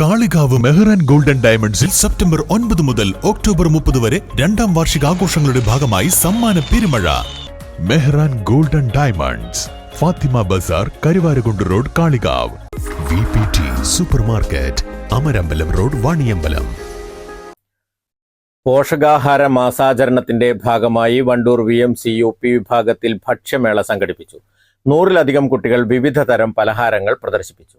Kalikavu Mehran golden ഡയമണ്ട്സിൽ September ഒൻപത് മുതൽ ഒക്ടോബർ മുപ്പത് വരെ രണ്ടാം വാർഷിക ആഘോഷങ്ങളുടെ ഭാഗമായി സമ്മാന പെരുമഴ. Mehran golden diamonds Fathima Bazar Karuvarakundu road Kalikavu. V P T super market Amarambalam road Vaniyambalam. പോഷകാഹാര മാസാചരണത്തിന്റെ ഭാഗമായി Wandoor V M C U P വിഭാഗത്തിൽ ഭക്ഷ്യമേള സംഘടിപ്പിച്ചു. നൂറിലധികം കുട്ടികൾ വിവിധ തരം പലഹാരങ്ങൾ പ്രദർശിപ്പിച്ചു.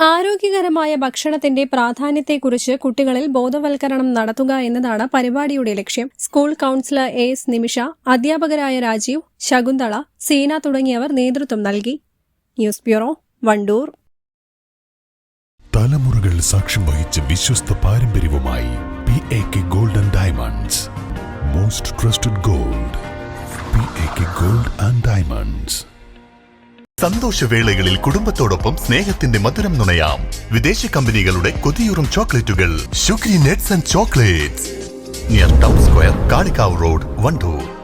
ആരോഗ്യകരമായ ഭക്ഷണത്തിന്റെ പ്രാധാന്യത്തെക്കുറിച്ച് കുട്ടികളിൽ ബോധവൽക്കരണം നടത്തുക എന്നതാണ് പരിപാടിയുടെ ലക്ഷ്യം. School counsellor A S Nimisha അധ്യാപകരായ രാജീവ് ശകുന്തള സീന തുടങ്ങിയവർ നേതൃത്വം നൽകി. News bureau Wandoor. തലമുറകൾ സാക്ഷ്യം വഹിച്ച വിശ്വസ്ത പാരമ്പര്യവുമായി P A K golden diamonds most trusted gold P A K gold and diamonds സന്തോഷവേളകളിൽ കുടുംബത്തോടൊപ്പം സ്നേഹത്തിന്റെ മധുരം നുണയാം. വിദേശ കമ്പനികളുടെ കൊതിയൂറും ചോക്ലേറ്റുകൾ. Sugary nuts and chocolates. Near town square Kalikavu road Wandoor